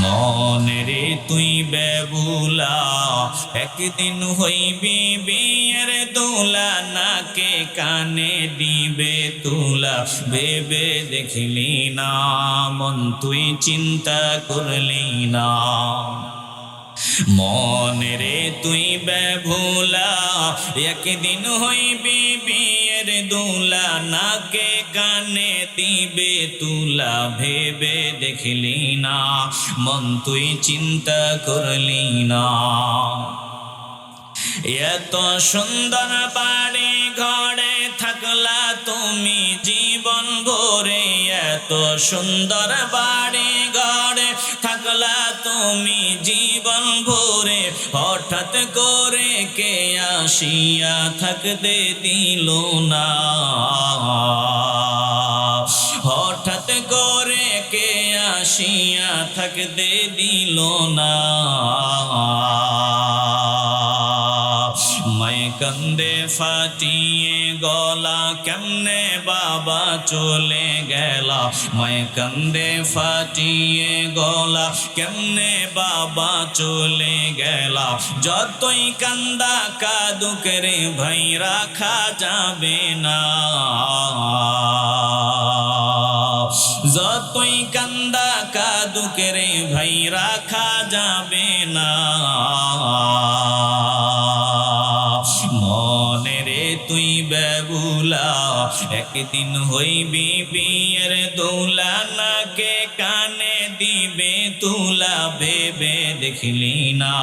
মনে তুই বেবুলা, একদিন হইবি বিয়ের দোলা, নাকে কানে দিবে তুলা, ভেবে দেখলি না মন, তুই চিন্তা করলি না। মনে রে তুই বেভুলা একদিন হইবি বিয়ের দুলা, নাকে কানে দিবে তুলা, ভেবে দেখলি না, মন তুই চিন্তা করলি না। এত সুন্দর বাড়ি ঘরে থাকলা তুমি, জীবন ভরে এত সুন্দর বাড়ি ঘরে থাকলা তুমি জীবন ভরে হঠাৎ করে কে আসিয়া থাকতে দিল না? হঠাৎ করে কে আসিয়া থাকতে দিল না? কান্দে ফাটিয়ে গলা, কেমনে বাবা চলে গেলা? মায় কান্দে ফাটিয়ে গলা, কেমনে বাবা চলে গেলা? যতই কান্দা কাদু করে ভাই, রাখা যাবে না। যতই কান্দা কাদু করে ভাই, রাখা যাবে না। একদিন হইবি বিয়ের না কে কানে দিবে, তুলা ভেবে দেখলি না,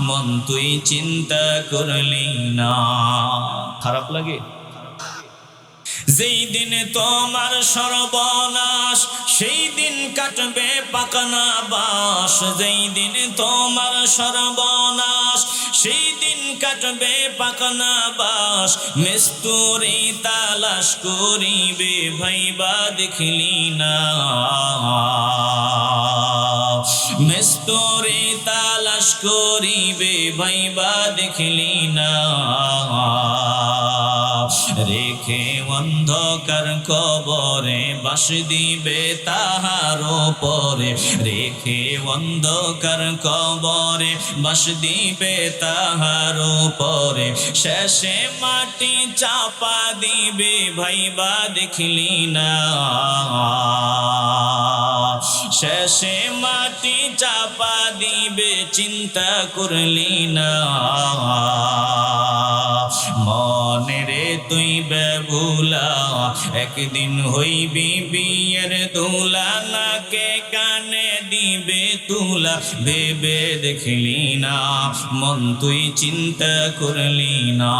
মন তুই চিন্তা করলি না। খারাপ লাগে? যেই দিন তোমার সর্বনাশ, সেই দিন কাটবে পাকানা বাস যেই দিন তোমার সর্বনাশ, সেই দিন কাটবে পাকানা বাস মেস্তুরি তালাশ করিবে, ভাইবা দেখলি না। মেস্তরে তালাশ করিবে, ভাইবা দেখলি না। রেখে অন্ধকার কবরে বাস দিবে তাহার পরে রেখে অন্ধকার কবরে বাস দিবে তাহার পরে শেষে মাটি চাপা দিবে, ভাইবা দেখলি না। শেষে মাটি চাপা দিবে, চিন্তা করলি না। তুই বেবুলা, একদিন হইবি বিয়ের দুলা, নাকে কানে দিবে তুলা, ভেবে দেখলি না, মন তুই চিন্তা করলি না।